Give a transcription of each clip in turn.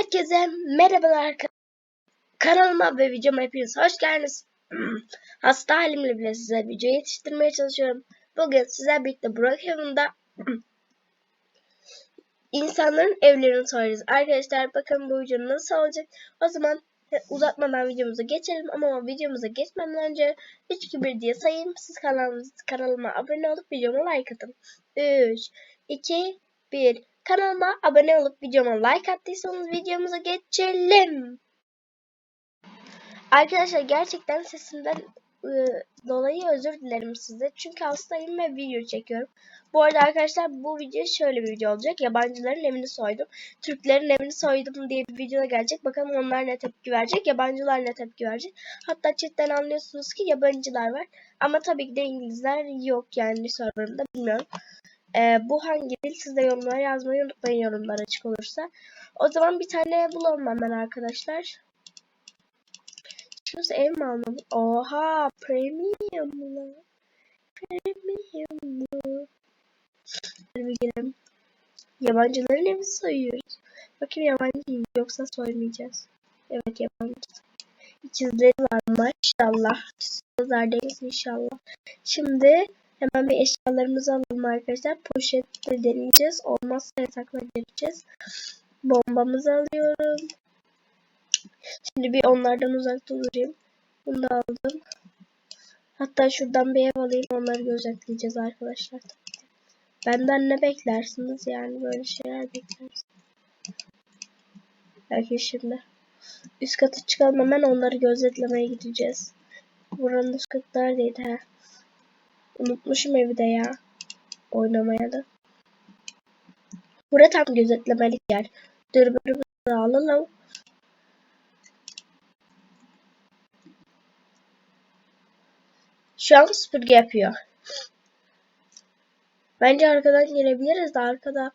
Herkese merhabalar arkadaşlar. Kanalıma ve videoma hepiniz hoş geldiniz. Hasta halimle bile size video yetiştirmeye çalışıyorum. Bugün sizler birlikte Brookhaven'da insanların evlerini soruyoruz. Arkadaşlar bakın bu video nasıl olacak. O zaman uzatmadan videomuza geçelim ama videomuza geçmeden önce 3 2 1 diye sayayım. Siz kanalımız, kanalıma abone olup videoma like atın. 3 2 1 Kanalıma abone olup videoma like attıysanız videomuza geçelim. Arkadaşlar gerçekten sesimden e, dolayı özür dilerim size. Çünkü hastayım ve video çekiyorum. Bu arada arkadaşlar bu video şöyle bir video olacak. Yabancıların evini soydum. Türklerin evini soydum diye bir video gelecek. Bakalım onlar ne tepki verecek. Yabancılar ne tepki verecek. Hatta chatten anlıyorsunuz ki yabancılar var. Ama tabii ki de İngilizler yok yani serverımda bilmiyorum. Ee, bu hangi dil siz de yorumlara yazmayı unutmayın yorumlar açık olursa. O zaman bir tane bulalım hemen arkadaşlar. Şurası ev mi almam? Oha premium mu? Premium mu? Hadi bir girelim. Yabancıların evi soyuyoruz. Bakayım yabancı yoksa soymayacağız. Evet yabancı. İkizleri var maşallah. Sizler inşallah. Şimdi Hemen bir eşyalarımızı alalım arkadaşlar. Poşette deneyeceğiz. Olmazsa yatakla gireceğiz. Bombamızı alıyorum. Şimdi bir onlardan uzakta durayım. Bunu da aldım. Hatta şuradan bir ev alayım. Onları gözetleyeceğiz arkadaşlar. Benden ne beklersiniz? Yani böyle şeyler beklersiniz. Belki şimdi. Üst kata çıkalım hemen onları gözetlemeye gideceğiz. Buranın üst katı neredeydi ha? Unutmuşum evi de ya. Oynamaya da. Burası tam gözetlemelik yer. Dürbünümüzü alalım. Şu an süpürge yapıyor. Bence arkadan girebiliriz de arkada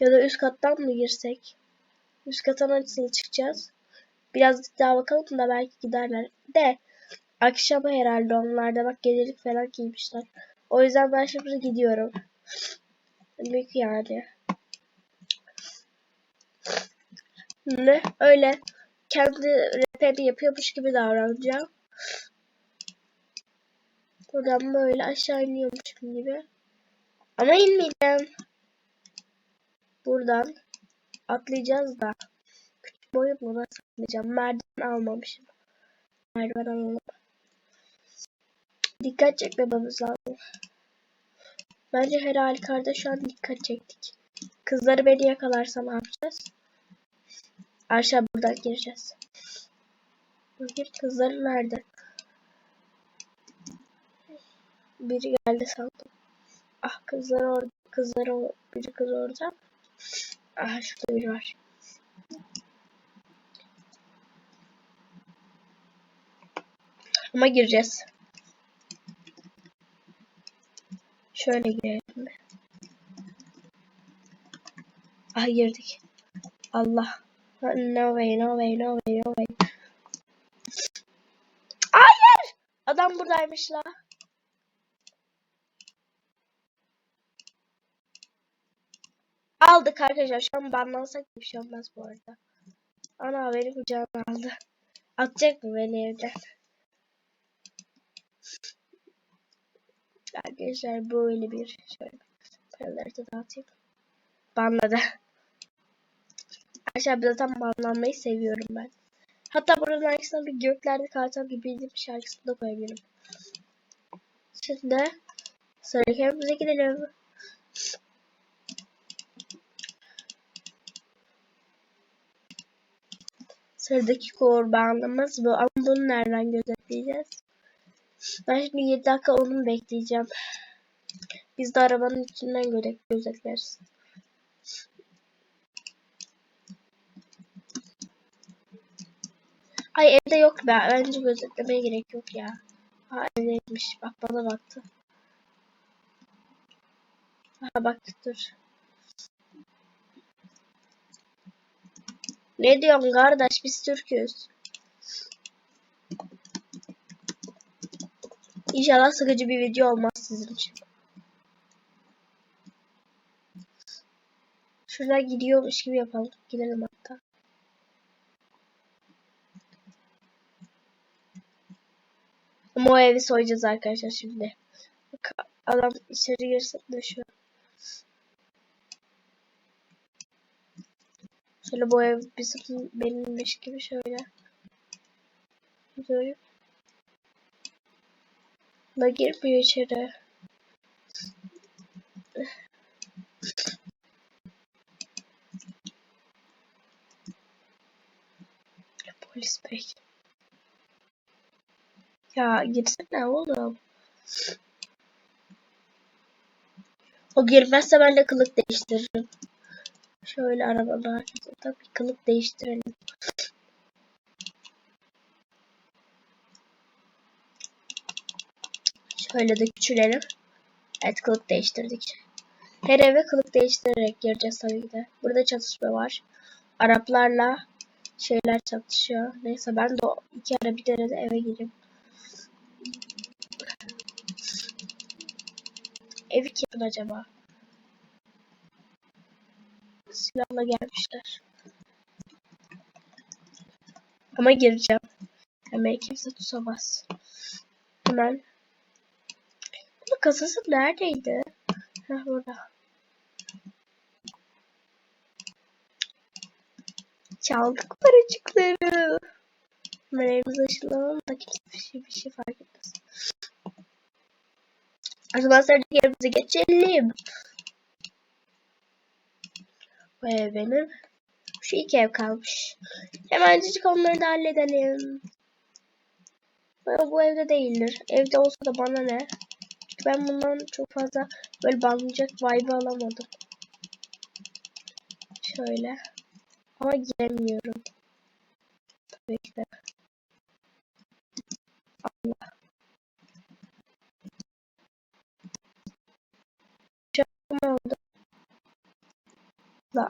ya da üst kattan mı girsek? Üst kata nasıl çıkacağız? Biraz daha bakalım da belki giderler. De akşama herhalde onlarda bak gecelik falan giymişler. O yüzden ben şimdi gidiyorum. Büyük yani. Ne? Öyle kendi rehberi yapıyormuş gibi davranacağım. Buradan böyle aşağı iniyormuşum gibi. Ama inmeyeceğim. Buradan atlayacağız da. Küçük boyutla nasıl atlayacağım? Merdiven almamışım. Merdiven alalım. Dikkat çekmememiz lazım. Bence her halükarda şu an dikkat çektik. Kızları beni yakalarsa ne yapacağız? Aşağı buradan gireceğiz. Bakayım kızları nerede? Biri geldi sandım. Ah kızlar orada. Kızlar o biri kız orada. Ah şurada biri var. Ama gireceğiz. Şöyle girelim. Ah girdik. Allah. No way, no way, no way, no way. Hayır! Adam buradaymış la. Aldık arkadaşlar. Şu an banlansak bir şey olmaz bu arada. Ana beni kucağına aldı. Atacak mı beni evden? Arkadaşlar böyle bir şöyle paraları da dağıtayım. Banladı. Arkadaşlar zaten banlanmayı seviyorum ben. Hatta buranın arkasına bir göklerde kartal gibi bir şarkısını da koyabilirim. Şimdi sıradaki evimize gidelim. Sıradaki kurbanımız bu. Ama bunu nereden gözetleyeceğiz? Ben şimdi 7 dakika onu bekleyeceğim. Biz de arabanın içinden göre gözetleriz. Ay evde yok be. Bence gözetlemeye gerek yok ya. Ha evdeymiş. Bak bana baktı. Ha bak dur. Ne diyorsun kardeş biz Türk'üz. İnşallah sıkıcı bir video olmaz sizin için. Şurada gidiyormuş gibi yapalım. Gidelim hatta. Ama o evi soyacağız arkadaşlar şimdi. Bak Adam içeri girsin de şu. Şöyle bu ev bizim benimmiş gibi şöyle. Görüp da girmiyor içeri. Polis bey. Ya girsene oğlum. O girmezse ben de kılık değiştiririm. Şöyle arabanın arkasında bir kılık değiştirelim. Şöyle de küçülelim. Evet kılık değiştirdik. Her eve kılık değiştirerek gireceğiz tabii ki de. Burada çatışma var. Araplarla şeyler çatışıyor. Neyse ben de iki ara bir tane de eve gireyim. Evi kim acaba? Silahla gelmişler. Ama gireceğim. Hemen kimse tutamaz. Hemen. Bu kasası neredeydi? Heh burada. Çaldık paracıkları. Hemen evimizi açılalım da kimse bir şey, bir şey fark etmez. O zaman sıradaki yerimize geçelim. Bu ev benim. Şu iki ev kalmış. Hemencik onları da halledelim. Bu evde değildir. Evde olsa da bana ne? Ben bundan çok fazla böyle bağlanacak vibe alamadım. Şöyle. Ama giremiyorum. Tabii ki de. Allah. Ne oldu? La.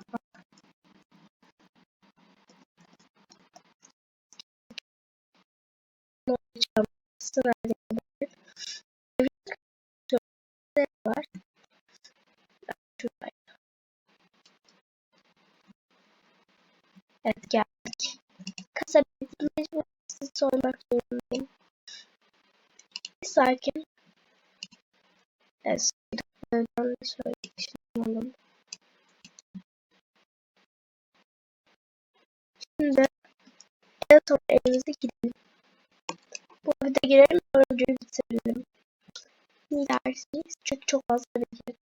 Ne olacağım? Sırayla var. Şuraya. Evet geldik. Kasa mecbur sizi sormak zorundayım. Bir sakin. Evet. İşleyelim. Şimdi en son evimize gidelim. Bu evde girelim videoyu bitirelim. Ne dersiniz? Çünkü çok fazla bilgi.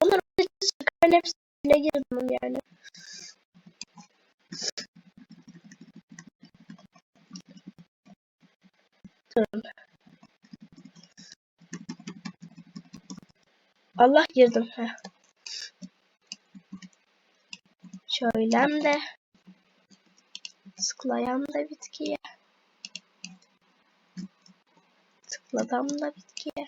Onlar açıkçası çıkan hepsine girdim yani. Durun. Allah girdim. Heh. Şöylem de tıklayam da bitkiye. Tıkladım da bitkiye.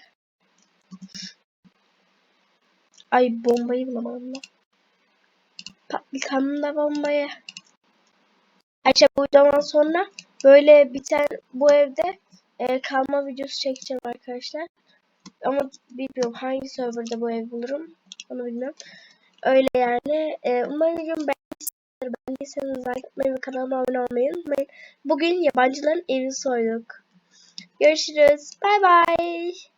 Ay bombayı bulamadım da. Patlıkanım da bombayı. Ayşe bu videodan sonra böyle biten bu evde e, kalma videosu çekeceğim arkadaşlar. Ama bilmiyorum hangi serverda bu ev bulurum. Onu bilmiyorum. Öyle yani. E, umarım beğenmişsinizdir. Beğendiyseniz like atmayı ve kanalıma abone olmayı unutmayın. Bugün yabancıların evini soyduk. Görüşürüz. Bay bay.